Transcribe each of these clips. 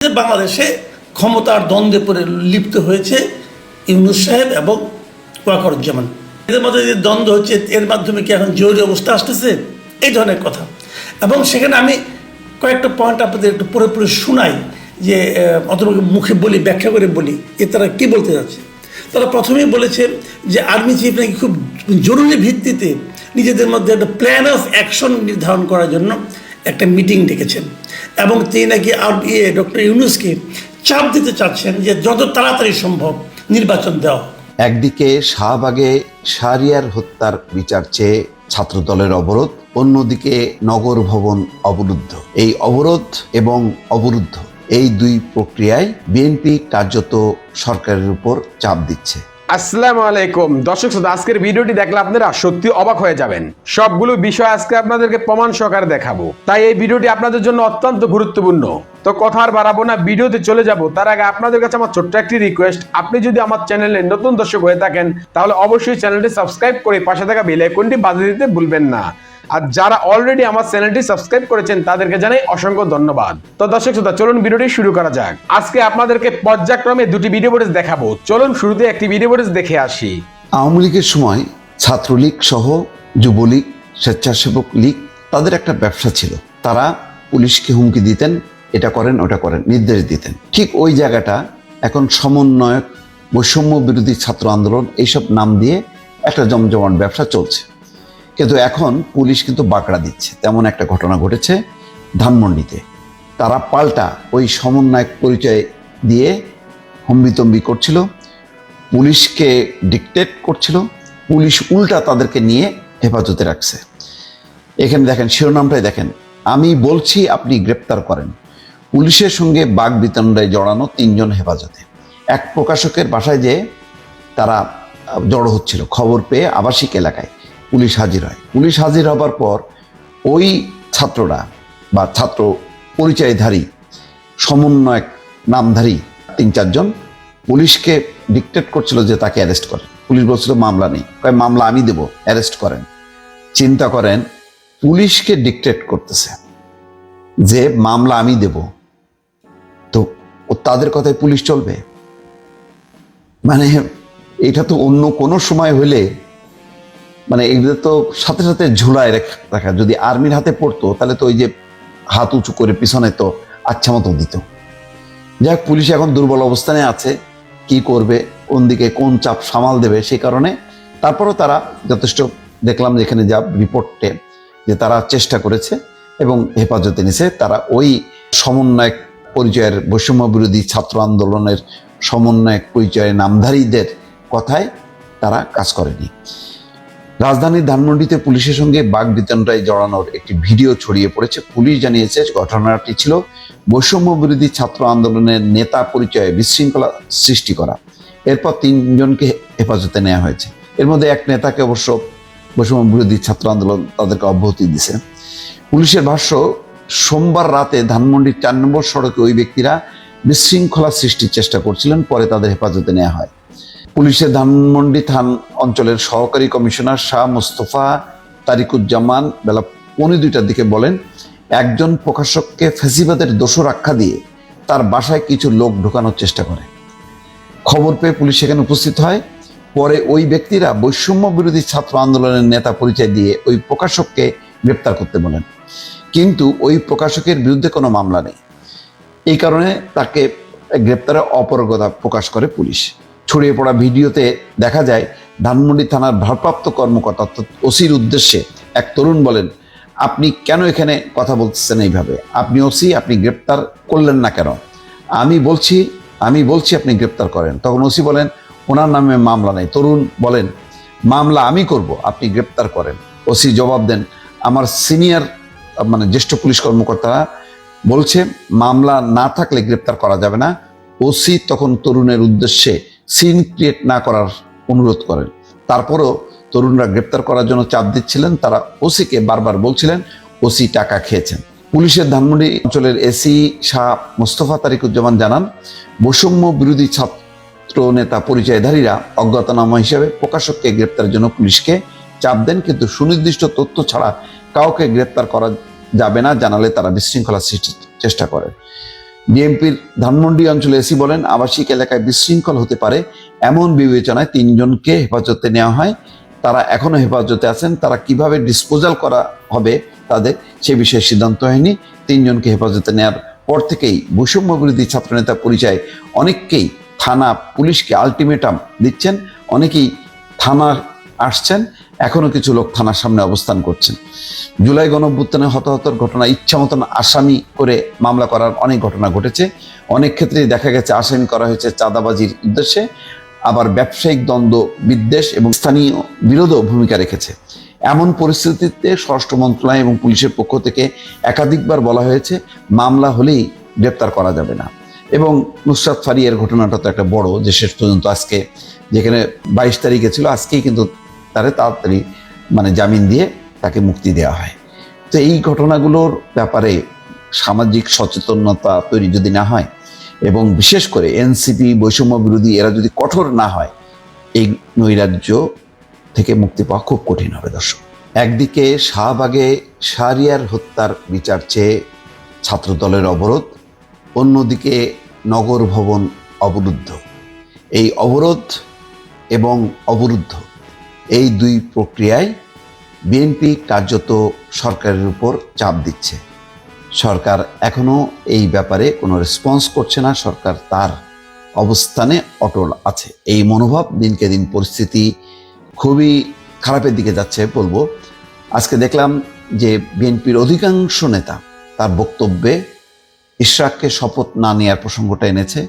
বাংলাদেশে ক্ষমতার দ্বন্দ্বে পরে লিপ্ত হয়েছে ইউনুস সাহেব এবং ওয়াকরুজ্জামান। এদের মধ্যে যে দ্বন্দ্ব হচ্ছে, এর মাধ্যমে কি এখন জরুরি অবস্থা আসতেছে? এই ধরনের কথা। এবং সেখানে আমি কয়েকটা পয়েন্ট আপনাদের একটু পরে পরে শোনাই, যে অত মুখে বলি, ব্যাখ্যা করে বলি, এ তারা কী বলতে যাচ্ছে? তারা প্রথমেই বলেছে যে, আর্মি চিফ নাকি খুব জরুরি ভিত্তিতে নিজেদের মধ্যে একটা প্ল্যান অফ অ্যাকশন নির্ধারণ করার জন্য একটা মিটিং ডেকেছেন। এবং তিনি নাকি আর ইয়ে ডক্টর ইউনুসকে চাপ দিতে চাচ্ছেন যে যত তাড়াতাড়ি সম্ভব নির্বাচন দেওয়া একদিকে শাহবাগে শাহরিয়ার হত্যার বিচার চেয়ে ছাত্রদলের অবরোধ, অন্যদিকে নগর ভবন অবরুদ্ধ। এই অবরোধ এবং অবরুদ্ধ, এই দুই প্রক্রিয়ায় বিএনপি কার্যত সরকারের উপর চাপ দিচ্ছে। আসসালামু আলাইকুম। দর্শক শ্রোতা, আজকের ভিডিওটি দেখলে আপনারা সত্যি অবাক হয়ে যাবেন। সবগুলো বিষয় আজকে আপনাদেরকে প্রমাণ সহকারে দেখাবো। তাই এই ভিডিওটি আপনাদের জন্য অত্যন্ত গুরুত্বপূর্ণ। তো কথা আর বাড়াবো না, ভিডিওতে চলে যাব। তার আগে আপনাদের কাছে আমার ছোট্ট একটি রিকোয়েস্ট আপনি যদি আমার চ্যানেলে নতুন দর্শক হয়ে থাকেন, তাহলে অবশ্যই চ্যানেলটি সাবস্ক্রাইব করে পাশে থাকা বেল আইকনটি বাজিয়ে দিতে ভুলবেন না। আর যারা অলরেডি আমার চ্যানেলটি সাবস্ক্রাইব করেছেন, তাদেরকে জানাই অসংখ্য ধন্যবাদ। তো দর্শক শ্রোতা, চলুন ভিডিওটি শুরু করা যাক। আজকে আপনাদেরকে পর্যায়ক্রমে দুটি ভিডিও ফুটেজ দেখাবো। চলুন শুরুতে একটি ভিডিও ফুটেজ দেখে আসি। আওয়ামী লীগের সময় ছাত্রলীগ সহ যুবলীগ, স্বেচ্ছাসেবক লীগ, তাদের একটা ব্যবসা ছিল। তারা পুলিশকে হুমকি দিতেন, এটা করেন, ওটা করেন, নির্দেশ দিতেন। ঠিক ওই জায়গাটা এখন সমন্বয়ক, বৈষম্য বিরোধী ছাত্র আন্দোলন, এইসব নাম দিয়ে একটা জমজমাট ব্যবসা চলছে। কিন্তু এখন পুলিশ কিন্তু বাঁকড়া দিচ্ছে। তেমন একটা ঘটনা ঘটেছে ধানমন্ডিতে। তারা পাল্টা ওই সমন্বয়ক পরিচয় দিয়ে হম্বিতম্বি করছিল, পুলিশকে ডিকটেট করছিল, পুলিশ উল্টা তাদেরকে নিয়ে হেফাজতে রাখছে। এখানে দেখেন, শিরোনামটাই দেখেন, আমি বলছি আপনি গ্রেপ্তার করেন। পুলিশের সঙ্গে বাঘ বিতণ্ডায় জড়ানো তিনজন হেফাজতে। এক প্রকাশকের বাসায় যে তারা জড়ো হচ্ছিল খবর পেয়ে আবাসিক এলাকায়। পুলিশ হাজির হয়। পুলিশ হাজির হবার পর ওই ছাত্ররা বা ছাত্র পরিচয়ধারী, সমন্বয়ক, নামধারী তিন চারজন পুলিশকে ডিকটেট করছিল যে তাকে অ্যারেস্ট করে পুলিশ বলছিল, মামলা নেই। কয়, মামলা আমি দেব অ্যারেস্ট করেন। চিন্তা করেন, পুলিশকে ডিকটেট করতেছে যে মামলা আমি দেব। তো ও তাদের কথায় পুলিশ চলবে? মানে এটা তো অন্য কোনো সময় হলে মানে এগুলো তো সাথে সাথে ঝুলায় রেখ- যদি আর্মির হাতে পড়তো, তাহলে তো ওই যে হাত উঁচু করে পিছনে তো আচ্ছা মতো দিত। যাক পুলিশ এখন দুর্বল অবস্থানে আছে, কি করবে, কোন দিকে কোন চাপ সামাল দেবে সেই কারণে। তারপরও তারা যথেষ্ট, দেখলাম যেখানে যা রিপোর্টে যে তারা চেষ্টা করেছে এবং হেফাজতে নিছে, তারা ওই সমন্বয়ক পরিচয়ের বৈষম্য বিরোধী ছাত্র আন্দোলনের সমন্বয়ক পরিচয়ের নামধারীদের কথায় তারা কাজ করেনি। রাজধানীর ধানমন্ডিতে পুলিশের সঙ্গে বাঘ বিতণ্ডায় জড়ানোর একটি ভিডিও ছড়িয়ে পড়েছে। পুলিশ জানিয়েছে, ঘটনাটি ছিল বৈষম্য বিরোধী ছাত্র আন্দোলনের নেতা পরিচয়ে বিশৃঙ্খলা সৃষ্টি করা। এরপর তিনজনকে হেফাজতে নেওয়া হয়েছে। এর মধ্যে এক নেতাকে অবশ্য বৈষম্য বিরোধী ছাত্র আন্দোলন তাদেরকে অব্যাহতি দিছে। পুলিশের ভাষ্য, সোমবার রাতে ধানমন্ডির চার নম্বর সড়কে ওই ব্যক্তিরা বিশৃঙ্খলা সৃষ্টির চেষ্টা করছিলেন, পরে তাদের হেফাজতে নেওয়া হয়। পুলিশের ধানমন্ডি থান অঞ্চলের সহকারী কমিশনার শাহ মোস্তফা তারিকুজ্জামান বেলা পৌনে দুইটার দিকে বলেন, একজন প্রকাশককে ফেসিবাদের দোষর আখ্যা দিয়ে তার বাসায় কিছু লোক ঢোকানোর চেষ্টা করে। খবর পেয়ে পুলিশ সেখানে উপস্থিত হয়। পরে ওই ব্যক্তিরা বৈষম্য বিরোধী ছাত্র আন্দোলনের নেতা পরিচয় দিয়ে ওই প্রকাশককে গ্রেপ্তার করতে বলেন। কিন্তু ওই প্রকাশকের বিরুদ্ধে কোনো মামলা নেই। এই কারণে তাকে গ্রেপ্তারে অপরগতা প্রকাশ করে পুলিশ। ছড়িয়ে পড়া ভিডিওতে দেখা যায়, ধানমন্ডি থানার ভারপ্রাপ্ত কর্মকর্তা অর্থাৎ ওসির উদ্দেশ্যে এক তরুণ বলেন, আপনি কেন এখানে কথা বলতেছেন এইভাবে? আপনি ওসি, আপনি গ্রেপ্তার করলেন না কেন? আমি বলছি আমি বলছি আপনি গ্রেপ্তার করেন। তখন ওসি বলেন, ওনার নামে মামলা নেই। তরুণ বলেন, মামলা আমি করব, আপনি গ্রেপ্তার করেন। ওসি জবাব দেন, আমার সিনিয়র মানে জ্যেষ্ঠ পুলিশ কর্মকর্তারা বলছে, মামলা না থাকলে গ্রেপ্তার করা যাবে না। ওসি তখন তরুণের উদ্দেশ্যে সিন ক্রিয়েট না করার অনুরোধ করেন। তারপরও তরুণরা গ্রেপ্তার করার জন্য চাপ দিচ্ছিলেন। তারা ওসিকে বারবার বলছিলেন, ওসি টাকা খেয়েছেন। পুলিশের ধানমন্ডি অঞ্চলের এসি শাহ মোস্তফা তারিকুজ্জামান জানান, বৈষম্য বিরোধী ছাত্র নেতা পরিচয়ধারীরা অজ্ঞাতনামা হিসেবে প্রকাশককে গ্রেপ্তারের জন্য পুলিশকে চাপ দেন, কিন্তু সুনির্দিষ্ট তথ্য ছাড়া কাউকে গ্রেপ্তার করা যাবে না। জানালে তারা বিশৃঙ্খলা সৃষ্টির চেষ্টা করে। বিএনপির ধানমন্ডি অঞ্চলে এসি বলেন, আবাসিক এলাকায় বিশৃঙ্খল হতে পারে এমন বিবেচনায় তিনজনকে হেফাজতে নেওয়া হয়। তারা এখনও হেফাজতে আছেন, তারা কীভাবে ডিসপোজাল করা হবে তাদের সে বিষয়ে সিদ্ধান্ত হয়নি। তিনজনকে হেফাজতে নেওয়ার পর থেকেই বৈষম্য বিরোধী ছাত্রনেতা পরিচয় অনেককেই থানা পুলিশকে আলটিমেটাম দিচ্ছেন। অনেকেই থানা আসছেন, এখনও কিছু লোক থানার সামনে অবস্থান করছেন। জুলাই গণঅভ্যুত্থানে হতাহতর ঘটনা ইচ্ছা মতন আসামি করে মামলা করার অনেক ঘটনা ঘটেছে। অনেক ক্ষেত্রেই দেখা গেছে, আসামি করা হয়েছে চাঁদাবাজির উদ্দেশ্যে, আবার ব্যবসায়িক দ্বন্দ্ব, বিদ্বেষ এবং স্থানীয় বিরোধও ভূমিকা রেখেছে। এমন পরিস্থিতিতে স্বরাষ্ট্র মন্ত্রণালয় এবং পুলিশের পক্ষ থেকে একাধিকবার বলা হয়েছে, মামলা হলেই গ্রেপ্তার করা যাবে না। এবং নুসরাত ফারিয়ার ঘটনাটা তো একটা বড়, যে শেষ পর্যন্ত আজকে, যেখানে বাইশ তারিখে ছিল, আজকেই কিন্তু তারে তাড়াতাড়ি মানে জামিন দিয়ে তাকে মুক্তি দেওয়া হয়। তো এই ঘটনাগুলোর ব্যাপারে সামাজিক সচেতনতা তৈরি যদি না হয় এবং বিশেষ করে এনসিপি বৈষম্য বিরোধী এরা যদি কঠোর না হয়, এই নৈরাজ্য থেকে মুক্তি পাওয়া খুব কঠিন হবে দর্শক। একদিকে শাহবাগে শাহরিয়ার হত্যার বিচার চেয়ে ছাত্রদলের অবরোধ, অন্যদিকে নগর ভবন অবরুদ্ধ। এই অবরোধ এবং অবরুদ্ধ এই দুই প্রক্রিয়ায় বিএনপি কার্যত সরকারের উপর চাপ দিচ্ছে। সরকার এখনও এই ব্যাপারে কোনো রেসপন্স করছে না। সরকার তার অবস্থানে অটল আছে। এই মনোভাব দিনকে দিন পরিস্থিতি খুবই খারাপের দিকে যাচ্ছে বলব। আজকে দেখলাম যে বিএনপির অধিকাংশ নেতা তার বক্তব্যে ইশরাককে শপথ না নেওয়ার প্রসঙ্গটা এনেছে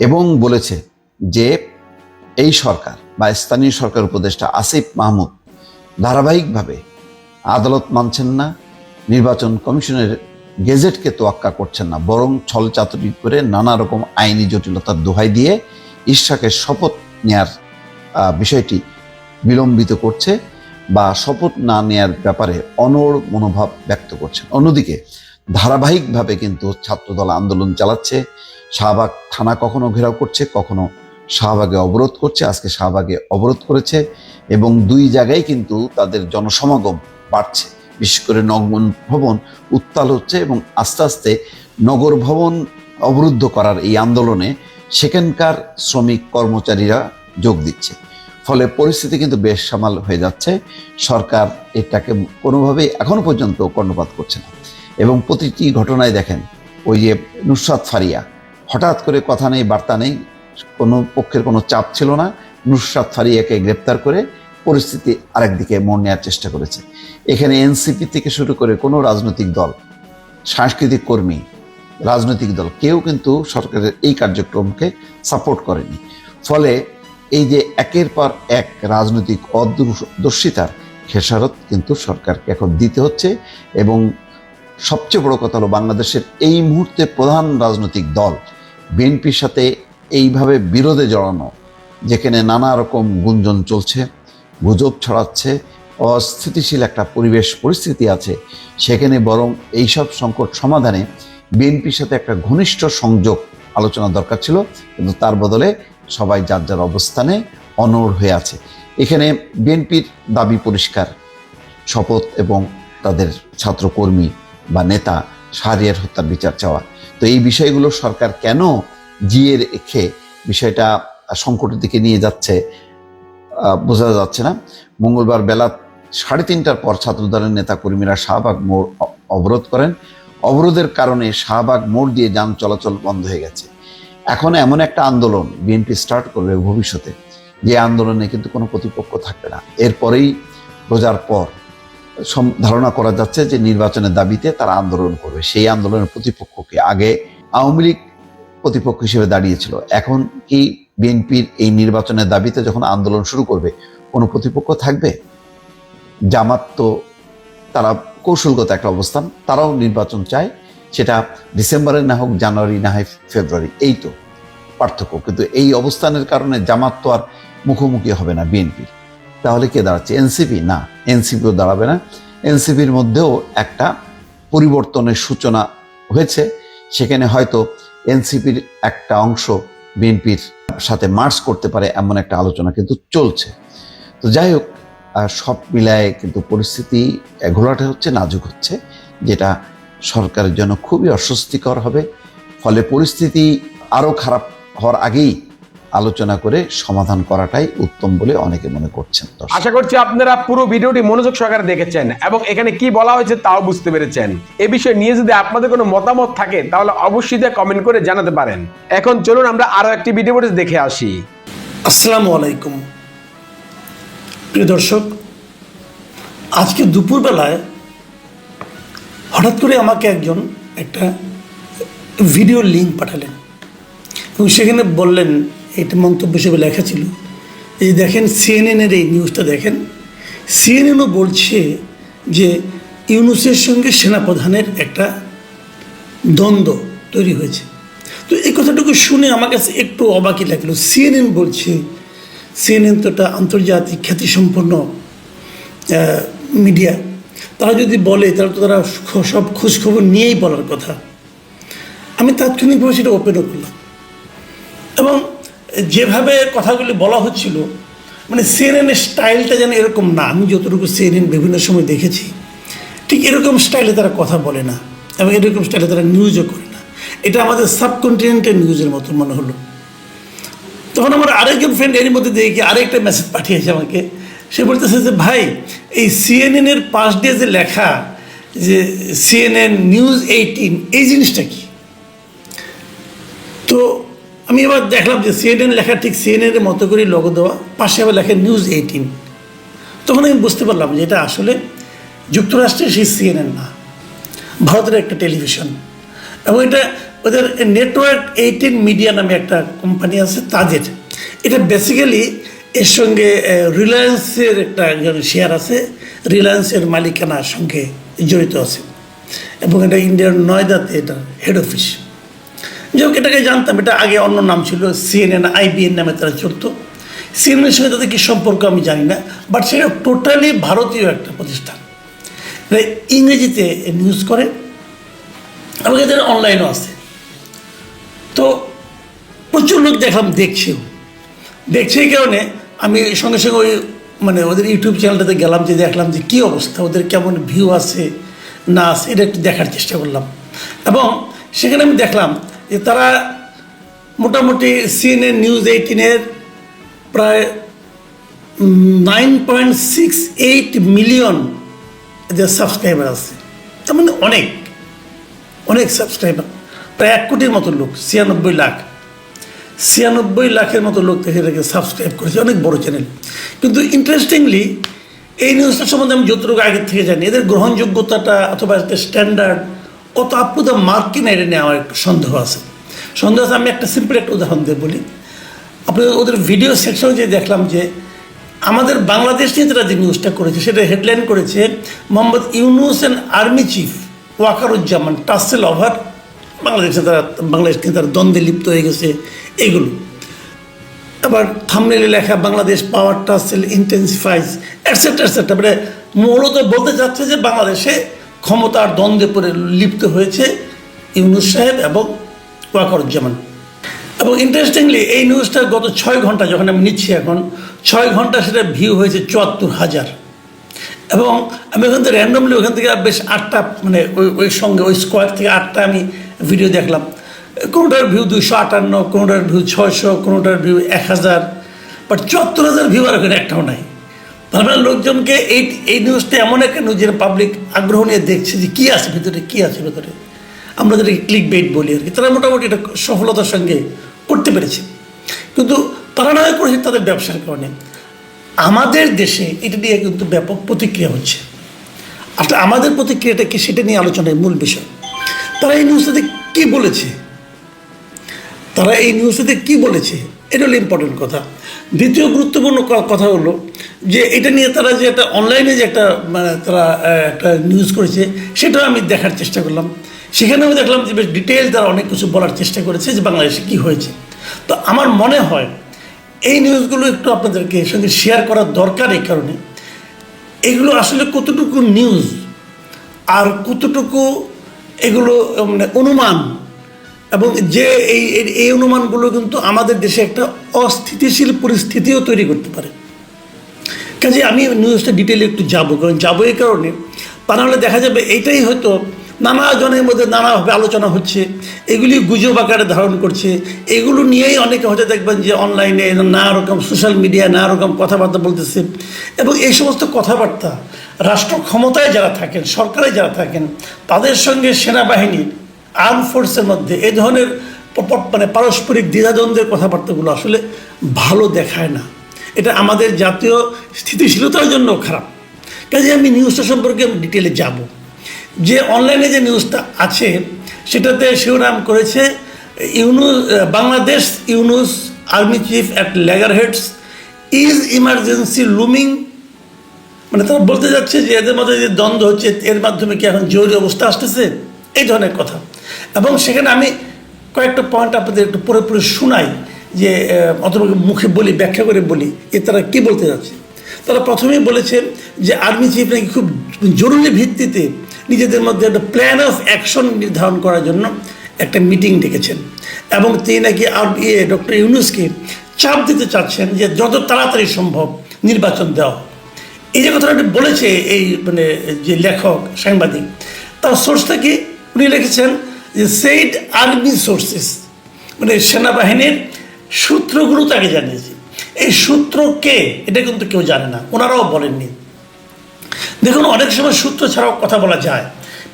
এবং বলেছে যে এই সরকার বা স্থানীয় সরকার উপদেষ্টা আসিফ মাহমুদ ধারাবাহিকভাবে আদালত মানছেন না, নির্বাচন কমিশনের গেজেটকে তোয়াক্কা করছেন না, বরং ছলচাতুরি করে নানা রকম আইনি জটিলতার দোহাই দিয়ে ইশরাকের শপথ নেয়ার বিষয়টি বিলম্বিত করছে বা শপথ না নেয়ার ব্যাপারে অনড় মনোভাব ব্যক্ত করছেন। অন্যদিকে ধারাবাহিকভাবে কিন্তু ছাত্রদল আন্দোলন চালাচ্ছে, শাহবাগ থানা কখনো ঘেরাও করছে, কখনো শাহবাগে অবরোধ করছে, আজকে শাহবাগে অবরোধ করেছে এবং দুই জায়গায় কিন্তু তাদের জনসমাগম বাড়ছে। বিশেষ করে নগর ভবন উত্তাল হচ্ছে এবং আস্তে আস্তে নগর ভবন অবরুদ্ধ করার এই আন্দোলনে সেখানকার শ্রমিক কর্মচারীরা যোগ দিচ্ছে। ফলে পরিস্থিতি কিন্তু বেশ সামাল হয়ে যাচ্ছে। সরকার এটাকে কোনোভাবেই এখনও পর্যন্ত কর্ণপাত করছে না। এবং প্রতিটি ঘটনায় দেখেন, ওই যে নুসরাত ফারিয়া, হঠাৎ করে কথা নেই, বার্তা নেই কোনো পক্ষের কোনো চাপ ছিল না। নুসরাত ফারিয়াকে গ্রেপ্তার করে পরিস্থিতি আরেকদিকে মোড় নেওয়ার চেষ্টা করেছে। এখানে এনসিপি থেকে শুরু করে কোনো রাজনৈতিক দল, সাংস্কৃতিক কর্মী, রাজনৈতিক দল কেউ কিন্তু সরকারের এই কার্যক্রমকে সাপোর্ট করেনি। ফলে এই যে একের পর এক রাজনৈতিক অদূরদর্শিতার খেসারত কিন্তু সরকারকে এখন দিতে হচ্ছে এবং সবচেয়ে বড় কথা হলো বাংলাদেশের এই মুহূর্তে প্রধান রাজনৈতিক দল, বিএনপির সাথে এইভাবে বিরোধে জড়ানো, যেখানে নানা রকম গুঞ্জন চলছে, গুজব ছড়াচ্ছে, অস্থিতিশীল একটা পরিবেশ, পরিস্থিতি আছে। সেখানে বরং এইসব সংকট সমাধানে বিএনপির সাথে একটা ঘনিষ্ঠ সংযোগ আলোচনা দরকার ছিল, কিন্তু তার বদলে সবাই যার যার অবস্থানে অনড় হয়ে আছে। এখানে বিএনপির দাবি পরিষ্কার। শপথ এবং তাদের ছাত্রকর্মী বা নেতা শাহরিয়ার হত্যার বিচার চাওয়া। তো এই বিষয়গুলো সরকার কেন জিয়ে রেখে বিষয়টা সংকটের দিকে নিয়ে যাচ্ছে বোঝা যাচ্ছে না। মঙ্গলবার বেলা সাড়ে তিনটার পর ছাত্রদলের নেতা কর্মীরা শাহবাগ মোড় অবরোধ করেন। অবরোধের কারণে শাহবাগ মোড় দিয়ে যান চলাচল বন্ধ হয়ে গেছে। এখন এমন একটা আন্দোলন বিএনপি স্টার্ট করবে ভবিষ্যতে। যে আন্দোলনে কিন্তু কোনো প্রতিপক্ষ থাকবে না। এরপরেই রোজার পর ধারণা করা যাচ্ছে যে নির্বাচনের দাবিতে তারা আন্দোলন করবে। সেই আন্দোলনের প্রতিপক্ষকে আগে আওয়ামী লীগ প্রতিপক্ষ হিসেবে দাঁড়িয়েছিল। এখন কি বিএনপির এই নির্বাচনের দাবিতে যখন আন্দোলন শুরু করবে, কোনো প্রতিপক্ষ থাকবে? জামাত তো তারা কৌশলগত একটা অবস্থান, তারাও নির্বাচন চায়, সেটা ডিসেম্বরে না হোক, জানুয়ারি না হয়, ফেব্রুয়ারি, এই তো পার্থক্য। কিন্তু এই অবস্থানের কারণে জামাত তো আর মুখোমুখি হবে না বিএনপির। তাহলে কে দাঁড়াচ্ছে? এনসিপি? না, এনসিপিও দাঁড়াবে না। এনসিপির মধ্যেও একটা পরিবর্তনের সূচনা হয়েছে। সেখানে হয়তো এনসিপির একটা অংশ বিএনপির সাথে মার্চ করতে পারে এমন একটা আলোচনা কিন্তু চলছে। তো যাই হোক সব মিলায় কিন্তু পরিস্থিতি ঘোলাটে হচ্ছে, নাজুক হচ্ছে, যেটা সরকারের জন্য খুবই অস্বস্তিকর হবে। ফলে পরিস্থিতি আরও খারাপ হওয়ার আগেই আলোচনা করে সমাধান করাটাই উত্তম বলে অনেকে মনে করছেন। আশা করছি আপনারা পুরো ভিডিওটি মনোযোগ সহকারে দেখেছেন এবং এখানে কি বলা হয়েছে তাও বুঝতে পেরেছেন। এ বিষয়ে নিয়ে যদি আপনাদের কোনো মতামত থাকে তাহলে অবশ্যই তা কমেন্ট করে জানাতে পারেন। এখন চলুন আমরা আরও একটি ভিডিও ফুটেজ দেখে আসি। আসসালামু আলাইকুম। প্রিয় দর্শক আজকে দুপুরবেলায় হঠাৎ করে আমাকে একজন একটা ভিডিও লিঙ্ক পাঠালেন। এবং সেখানে বললেন এটা মন্তব্য হিসেবে লেখা ছিল। এই দেখেন সিএনএনের এই নিউজটা দেখেন সিএনএনও বলছে যে ইউনুসের সঙ্গে সেনাপ্রধানের একটা দ্বন্দ্ব তৈরি হয়েছে। তো এই কথাটুকু শুনে আমার কাছে একটু অবাকই লাগল। সিএনএন বলছে সিএনএন তো একটা আন্তর্জাতিক খ্যাতিসম্পন্ন মিডিয়া। তারা যদি বলে, তাহলে তো তারা সব খোঁজখবর নিয়েই বলার কথা। আমি তাৎক্ষণিকভাবে সেটা ওপেনও করলাম। এবং যেভাবে কথাগুলি বলা হচ্ছিল মানে সিএনএনের স্টাইলটা যেন এরকম না। আমি যতটুকু সিএনএন বিভিন্ন সময় দেখেছি, ঠিক এরকম স্টাইলে তারা কথা বলে না এবং এরকম স্টাইলে তারা নিউজও করে না। এটা আমাদের সাবকন্টিনেন্টের নিউজের মতো মনে হলো। তখন আমার আরেকজন ফ্রেন্ড এর মধ্যে দেখি আরেকটা মেসেজ পাঠিয়েছে আমাকে। সে বলতেছে যে, ভাই, এই সিএনএন এর পাশ দিয়ে যে লেখা, যে সিএনএন নিউজ এইটিন এই জিনিসটা কি? তো আমি এবার দেখলাম যে সিএনএন লেখা ঠিক সিএনএন এর মতো করে লগো দেওয়া, পাশে আবার লেখা নিউজ এইটিন তখন আমি বুঝতে পারলাম যে এটা আসলে যুক্তরাষ্ট্রের সেই সিএনএন না, ভারতের একটা টেলিভিশন। এবং এটা ওদের নেটওয়ার্ক এইটিন মিডিয়া নামে একটা কোম্পানি আছে তাদের এটা বেসিক্যালি এর সঙ্গে রিলায়েন্সের একটা শেয়ার আছে রিলায়েন্সের মালিকানার সঙ্গে জড়িত আছে। এবং এটা ইন্ডিয়ার নয়দাতে এটা হেড অফিস যাই হোক, এটাকে জানতাম, এটা আগে অন্য নাম ছিল সিএনএন আইবিএন নামে তারা চলতো সিএনএনের সঙ্গে তাদের কী সম্পর্ক আমি জানি না বাট সেটা টোটালি ভারতীয় একটা প্রতিষ্ঠান। ইংরেজিতে নিউজ করে, এবং এদের অনলাইনও আছে। তো প্রচুর লোক দেখলাম, দেখছেও। দেখছে এই কারণে আমি সঙ্গে সঙ্গে ওই মানে ওদের ইউটিউব চ্যানেলটাতে গেলাম, যে দেখলাম যে কী অবস্থা, ওদের কেমন ভিউ আছে, না আছে, এটা একটু দেখার চেষ্টা করলাম। এবং সেখানে আমি দেখলাম যে তারা মোটামুটি সিএনএন নিউজ এইটিনের প্রায় nine point six eight million এদের সাবস্ক্রাইবার আছে। তার মানে অনেক অনেক সাবস্ক্রাইবার প্রায় এক কোটির মতো লোক, ছিয়ানব্বই লাখ। ছিয়ানব্বই লাখের মতো লোক দেখে এটাকে সাবস্ক্রাইব করেছে, অনেক বড় চ্যানেল কিন্তু ইন্টারেস্টিংলি এই নিউজটা সম্বন্ধে আমি যতটুকু আগের থেকে জানি, এদের গ্রহণযোগ্যতাটা অথবা স্ট্যান্ডার্ড কত আপ মার্ক কিনা এটা নিয়ে আমার একটু সন্দেহ আছে। সন্দেহ আছে, আমি একটা সিম্পল একটা উদাহরণ দিয়ে বলি। আপনি ওদের ভিডিও সেকশনে যে দেখলাম যে আমাদের বাংলাদেশ নিয়ে তারা যে নিউজটা করেছে, সেটা হেডলাইন করেছে Mohammad Yunus and army chief Wakeruzzaman tussle over বাংলাদেশে তারা, বাংলাদেশ নিয়ে তারা দ্বন্দ্বে লিপ্ত হয়ে গেছে এইগুলো আবার থামনেলে লেখা, Bangladesh power tussle intensifies etcetera etcetera মানে মূলত বলতে চাচ্ছে যে বাংলাদেশে ক্ষমতার দ্বন্দ্বে পরে লিপ্ত হয়েছে ইউনুস সাহেব এবং ওয়াকারুজ্জামান। এবং ইন্টারেস্টিংলি এই নিউজটা গত ছয় ঘণ্টা, যখন আমি নিচ্ছি এখন, ছয় ঘণ্টা সেটা ভিউ হয়েছে চুয়াত্তর হাজার। এবং আমি ওখান থেকে র্যান্ডমলি ওখান থেকে বেশ আটটা মানে ওই ওই সঙ্গে, ওই স্কোয়ার থেকে আটটা আমি ভিডিও দেখলাম। কোনোটার ভিউ দুশো আটান্ন, কোনোটার ভিউ ছয়শো, কোনোটার ভিউ এক হাজার। বাট চুয়াত্তর হাজার ভিউ আর ওখানে একটাও নাই। তার মানে লোকজনকে এই এই নিউজটা এমন একটা নিউজ যেটা পাবলিক আগ্রহ নিয়ে দেখছে যে কী আছে ভিতরে, কী আছে ভিতরে। আমরা যেটাকে ক্লিক বেট বলি আর কি। তারা মোটামুটি এটা সফলতার সঙ্গে করতে পেরেছে। কিন্তু তারা না হয় করেছে তাদের ব্যবসার কারণে। আমাদের দেশে এটা নিয়ে কিন্তু ব্যাপক প্রতিক্রিয়া হচ্ছে। আসলে আমাদের প্রতিক্রিয়াটা কি সেটা নিয়ে আলোচনায় মূল বিষয়। তারা এই নিউজটাতে কী বলেছে? তারা এই নিউজটাতে কী বলেছে? এটা হলো ইম্পর্টেন্ট কথা। দ্বিতীয় গুরুত্বপূর্ণ কথা হলো যে, এটা নিয়ে তারা যে একটা অনলাইনে যে একটা মানে তারা একটা নিউজ করেছে, সেটাও আমি দেখার চেষ্টা করলাম। সেখানে আমি দেখলাম যে বেশ ডিটেল তারা অনেক কিছু বলার চেষ্টা করেছে যে বাংলাদেশে কী হয়েছে। তো আমার মনে হয় এই নিউজগুলো একটু আপনাদেরকে সঙ্গে শেয়ার করার দরকার এই কারণে। এগুলো আসলে কতটুকু নিউজ আর কতটুকু এগুলো মানে অনুমান এবং যে এই, এই- অনুমানগুলো কিন্তু আমাদের দেশে একটা অস্থিতিশীল পরিস্থিতিও তৈরি করতে পারে। কাজে আমি নিউজটা ডিটেলে একটু যাব, কারণ যাব এই কারণে। তা নাহলে দেখা যাবে এইটাই হয়তো নানা জনের মধ্যে নানাভাবে আলোচনা হচ্ছে, এগুলি গুজব আকারে ধারণ করছে। এগুলো নিয়েই অনেকে হয়তো দেখবেন যে অনলাইনে নানা রকম সোশ্যাল মিডিয়ায় নানা রকম কথাবার্তা বলতেছে। এবং এই সমস্ত কথাবার্তা রাষ্ট্র ক্ষমতায় যারা থাকেন, সরকারে যারা থাকেন, তাদের সঙ্গে সেনাবাহিনীর আর্ম ফোর্সের মধ্যে এ ধরনের মানে পারস্পরিক দ্বিধাদ্বন্দ্বের কথাবার্তাগুলো আসলে ভালো দেখায় না। এটা আমাদের জাতীয় স্থিতিশীলতার জন্য খারাপ। কাজে আমি নিউজটা সম্পর্কে আমি ডিটেলে যাব। যে অনলাইনে যে নিউজটা আছে, সেটাতে শিরোনাম করেছে Yunus Bangladesh Yunus army chief at loggerheads is emergency looming মানে তারা বলতে যাচ্ছে যে এদের মধ্যে যে দ্বন্দ্ব হচ্ছে, এর মাধ্যমে কি এখন জরুরি অবস্থা আসতেছে? এই ধরনের কথা। এবং সেখানে আমি কয়েকটা পয়েন্ট আপনাদের একটু পরে পরে শোনাই যে অথবা মুখে বলি, ব্যাখ্যা করে বলি এ তারা কী বলতে যাচ্ছে তারা প্রথমেই বলেছে যে আর্মি চিফ নাকি খুব জরুরি ভিত্তিতে নিজেদের মধ্যে একটা প্ল্যান অফ অ্যাকশন নির্ধারণ করার জন্য একটা মিটিং ডেকেছেন এবং তিনি নাকি আর ইয়ে ডক্টর ইউনুসকে চাপ দিতে চাচ্ছেন যে যত তাড়াতাড়ি সম্ভব নির্বাচন দেওয়া। এই যে কথাটা বলেছে, এই মানে যে লেখক, সাংবাদিক, তার সোর্সটা কি উনি লিখেছেন যে সেইড আর্মি সোর্সেস মানে সেনাবাহিনীর সূত্রগুলো তাকে জানিয়েছে। এই সূত্র কে? এটা কিন্তু কেউ জানে না। ওনারাও বলেননি। দেখুন, অনেক সময় সূত্র ছাড়াও কথা বলা যায়।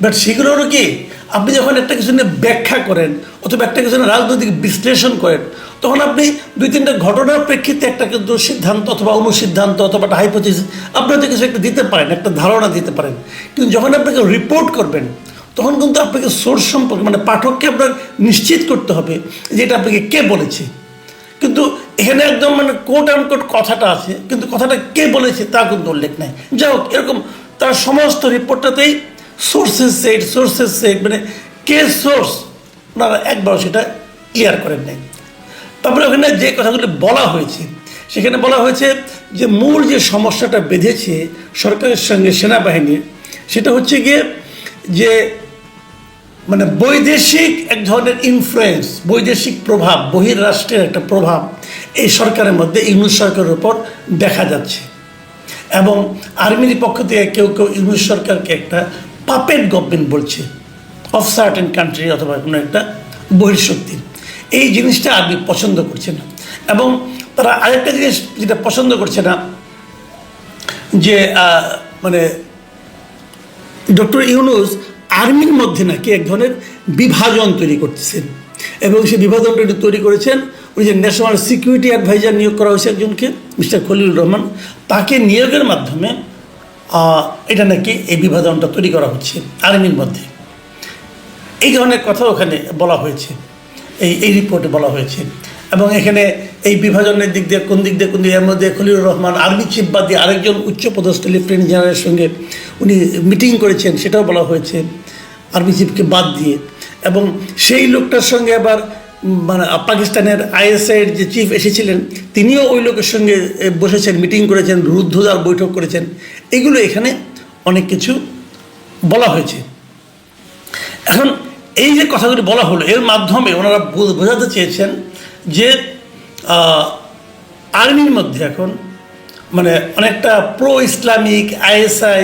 বাট সেগুলোরও কি? আপনি যখন একটা কিছু নিয়ে ব্যাখ্যা করেন, অথবা একটা কিছু রাজনৈতিক বিশ্লেষণ করেন, তখন আপনি দুই তিনটা ঘটনার প্রেক্ষিতে একটা কিন্তু সিদ্ধান্ত অথবা অনুসিদ্ধান্ত অথবা একটা হাইপোথিস আপনি হয়তো কিছু একটা দিতে পারেন, একটা ধারণা দিতে পারেন। কিন্তু যখন আপনাকে রিপোর্ট করবেন তখন কিন্তু আপনাকে সোর্স সম্পর্কে মানে পাঠককে আপনার নিশ্চিত করতে হবে যে এটা আপনাকে কে বলেছে। কিন্তু এখানে একদম মানে কোট অ্যান্ড কোট কথাটা আছে, কিন্তু কথাটা কে বলেছে তা কিন্তু উল্লেখ নাই। যাই হোক, এরকম তার সমস্ত রিপোর্টটাতেই সোর্সেস সেট সোর্সেস সেট মানে কে সোর্স ওনারা একবার সেটা ক্লিয়ার করেন নাই। তারপরে ওখানে যে কথাগুলি বলা হয়েছে, সেখানে বলা হয়েছে যে মূল যে সমস্যাটা বেঁধেছে সরকারের সঙ্গে সেনাবাহিনীর, সেটা হচ্ছে গিয়ে যে মানে বৈদেশিক এক ধরনের ইনফ্লুয়েন্স বৈদেশিক প্রভাব বহির্রাষ্ট্রের একটা প্রভাব এই সরকারের মধ্যে, ইউনুস সরকারের উপর দেখা যাচ্ছে। এবং আর্মির পক্ষ থেকে কেউ কেউ ইউনুস সরকারকে একটা পাপেট গভর্নমেন্ট বলছে অফ সার্টেন কান্ট্রি অথবা কোনো একটা বহির্শক্তি এই জিনিসটা আর্মি পছন্দ করছে না। এবং তারা আরেকটা জিনিস যেটা পছন্দ করছে না, যে মানে ডক্টর ইউনুস আর্মির মধ্যে নাকি এক ধরনের বিভাজন তৈরি করতেছেন। এবং সেই বিভাজনটা তৈরি করেছেন উনি যে ন্যাশনাল সিকিউরিটি অ্যাডভাইজার নিয়োগ করা হয়েছে একজনকে মিস্টার খলিলুর রহমান। তাকে নিয়োগের মাধ্যমে এটা নাকি এই বিভাজনটা তৈরি করা হচ্ছে আর্মির মধ্যে। এই ধরনের কথা ওখানে বলা হয়েছে। এই এই রিপোর্টে বলা হয়েছে। এবং এখানে এই বিভাজনের দিক দিয়ে, কোন দিক দিয়ে, কোন দিকে এর মধ্যে খলিলুর রহমান আর্মি চিফ বাদ দিয়ে আরেকজন উচ্চপদস্থ লেফটেন্যান্ট জেনারেলের সঙ্গে উনি মিটিং করেছেন, সেটাও বলা হয়েছে। আর্মি চিফকে বাদ দিয়ে। এবং সেই লোকটার সঙ্গে আবার মানে পাকিস্তানের আইএসআইয়ের যে চিফ এসেছিলেন, তিনিও ওই লোকের সঙ্গে বসেছেন, মিটিং করেছেন, রুদ্ধদ্বার বৈঠক করেছেন। এগুলো এখানে অনেক কিছু বলা হয়েছে। এখন এই যে কথাগুলি বলা হলো, এর মাধ্যমে ওনারা বোঝাতে চেয়েছেন যে আর্মির মধ্যে এখন মানে অনেকটা প্রো ইসলামিক আইএসআই,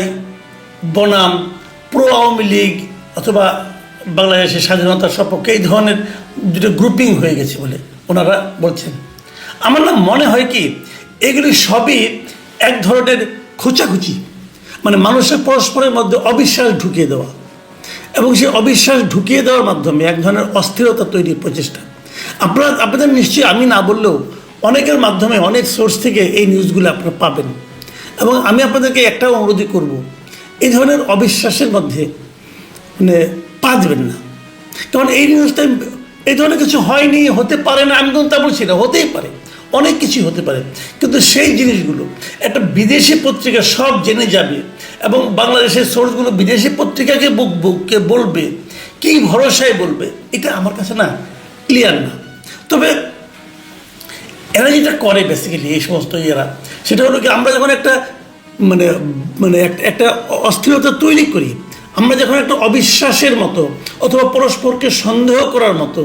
বনাম প্রো আওয়ামী লীগ অথবা বাংলাদেশের স্বাধীনতার সপক্ষে এই ধরনের দুটো গ্রুপিং হয়ে গেছে বলে ওনারা বলছেন। আমার না মনে হয় কি, এগুলি সবই এক ধরনের খোঁচাখুচি। মানে মানুষের পরস্পরের মধ্যে অবিশ্বাস ঢুকিয়ে দেওয়া। এবং সেই অবিশ্বাস ঢুকিয়ে দেওয়ার মাধ্যমে এক ধরনের অস্থিরতা তৈরির প্রচেষ্টা। আপনারা, আপনাদের নিশ্চয়ই আমি না বললেও অনেকের মাধ্যমে অনেক সোর্স থেকে এই নিউজগুলো আপনারা পাবেন। এবং আমি আপনাদেরকে একটা অনুরোধই করব, এই ধরনের অবিশ্বাসের মধ্যে মানে পা দেবেন না। কারণ এই জিনিসটা এই ধরনের কিছু হয়নি, হতে পারে না, আমি কিন্তু তা বলছি না, হতেই পারে। অনেক কিছুই হতে পারে। কিন্তু সেই জিনিসগুলো একটা বিদেশি পত্রিকা সব জেনে যাবে এবং বাংলাদেশের সোর্সগুলো বিদেশি পত্রিকাকে বুক- বুককে বলবে, কি ভরসায় বলবে, এটা আমার কাছে না ক্লিয়ার না। তবে এরা যেটা করে বেসিক্যালি এই সমস্ত ইয়েরা, সেটা হলো কি আমরা যখন একটা মানে মানে এক- একটা অস্থিরতা তৈরি করি আমরা যখন একটা অবিশ্বাসের মতো অথবা পরস্পরকে সন্দেহ করার মতো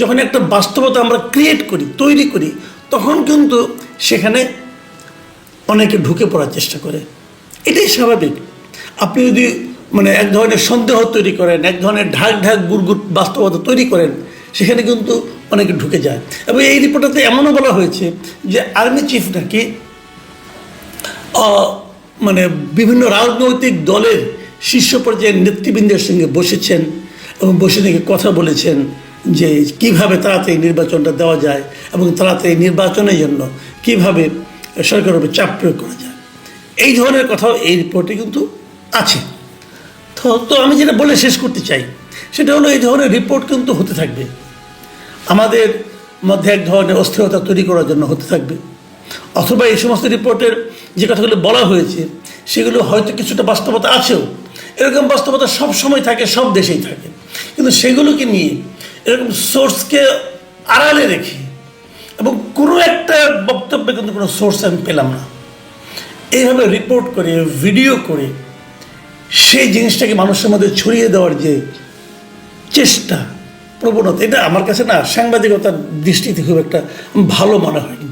যখন একটা বাস্তবতা আমরা ক্রিয়েট করি, তৈরি করি, তখন কিন্তু সেখানে অনেকে ঢুকে পড়ার চেষ্টা করে। এটাই স্বাভাবিক। আপনি যদি মানে এক ধরনের সন্দেহ তৈরি করেন, এক ধরনের ঢাক ঢাক গুড়গুড় বাস্তবতা তৈরি করেন, সেখানে কিন্তু অনেকে ঢুকে যায়। এবং এই রিপোর্টাতে এমনও বলা হয়েছে যে আর্মি চিফ নাকি মানে বিভিন্ন রাজনৈতিক দলের শীর্ষ পর্যায়ের নেতৃবৃন্দের সঙ্গে বসেছেন এবং বসে থেকে কথা বলেছেন যে কীভাবে তাড়াতাড়ি নির্বাচনটা দেওয়া যায় এবং তাড়াতাড়ি নির্বাচনের জন্য কীভাবে সরকারের উপর চাপ প্রয়োগ করা যায়। এই ধরনের কথাও এই রিপোর্টে কিন্তু আছে। তো তো আমি যেটা বলে শেষ করতে চাই, সেটা হলো এই ধরনের রিপোর্ট কিন্তু হতে থাকবে। আমাদের মধ্যে এক ধরনের অস্থিরতা তৈরি করার জন্য হতে থাকবে। অথবা এই সমস্ত রিপোর্টের যে কথাগুলো বলা হয়েছে, সেগুলো হয়তো কিছুটা বাস্তবতা আছেও। এরকম বাস্তবতা সব সময় থাকে, সব দেশেই থাকে। কিন্তু সেগুলোকে নিয়ে এরকম সোর্সকে আড়ালে রেখে এবং কোনো একটা বক্তব্যে কিন্তু কোনো সোর্স আমি পেলাম না। এইভাবে রিপোর্ট করে ভিডিও করে সেই জিনিসটাকে মানুষের মধ্যে ছড়িয়ে দেওয়ার যে চেষ্টা, প্রবণতা, এটা আমার কাছে না সাংবাদিকতার দৃষ্টিতে খুব একটা ভালো মনে হয়নি।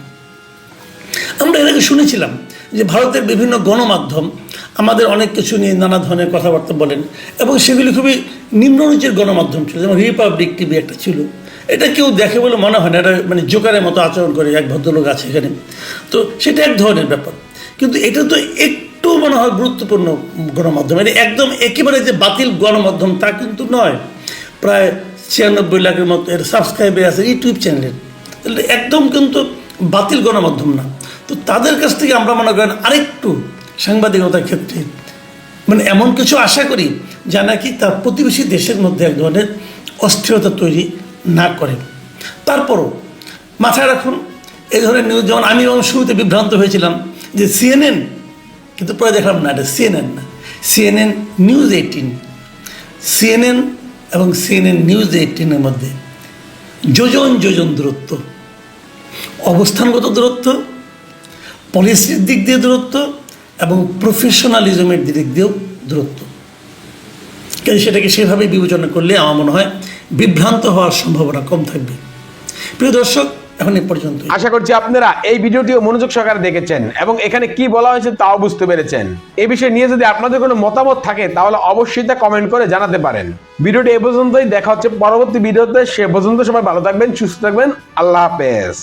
আমরা এর আগে শুনেছিলাম যে ভারতের বিভিন্ন গণমাধ্যম আমাদের অনেক কিছু নিয়ে নানা ধরনের কথাবার্তা বলেন, এবং সেগুলি খুবই নিম্নরুচির গণমাধ্যম ছিল। যেমন রিপাবলিক টিভি একটা ছিল। এটা কেউ দেখে বলে মনে হয় না, এটা মানে জোকারের মতো আচরণ করে এক ভদ্রলোক আছে এখানে। তো সেটা এক ধরনের ব্যাপার। কিন্তু এটা তো একটু মনে হয় গুরুত্বপূর্ণ গণমাধ্যম। এটা একদম একেবারে যে বাতিল গণমাধ্যম তা কিন্তু নয়। প্রায় ছিয়ানব্বই লাখের মতো এর সাবস্ক্রাইবার আছে ইউটিউব চ্যানেলের একদম কিন্তু বাতিল গণমাধ্যম না। তো তাদের কাছ থেকে আমরা মনে করেন আরেকটু সাংবাদিকতার ক্ষেত্রে মানে এমন কিছু আশা করি যা নাকি তার প্রতিবেশী দেশের মধ্যে এক ধরনের অস্থিরতা তৈরি না করে। তারপরও মাথায় রাখুন এই ধরনের নিউজ যেমন আমি যেমন শুরুতে বিভ্রান্ত হয়েছিলাম যে সিএনএন কিন্তু পরে দেখলাম না, এটা সিএনএন না। সিএনএন নিউজ এইটিন সিএনএন এবং সিএনএন নিউজ এইটিনের মধ্যে যোজন যোজন দূরত্ব, অবস্থানগত দূরত্ব পলিসির দিক দিয়ে দূরত্ব এবং প্রফেশনালিজমের দিক দিয়েও দূরত্ব। কিন্তু সেটাকে সেভাবে বিবেচনা করলে আমার মনে হয় বিভ্রান্ত হওয়ার সম্ভাবনা কম থাকবে। প্রিয় দর্শক, এখন পর্যন্ত আশা করছি আপনারা এই ভিডিওটিও মনোযোগ সহকারে দেখেছেন এবং এখানে কি বলা হয়েছে তাও বুঝতে পেরেছেন। এই বিষয়ে নিয়ে যদি আপনাদের কোনো মতামত থাকে, তাহলে অবশ্যই তা কমেন্ট করে জানাতে পারেন। ভিডিওটি এ পর্যন্তই, দেখা হচ্ছে পরবর্তী ভিডিওতে। সে পর্যন্ত সবাই ভালো থাকবেন, সুস্থ থাকবেন। আল্লাহ হাফেজ।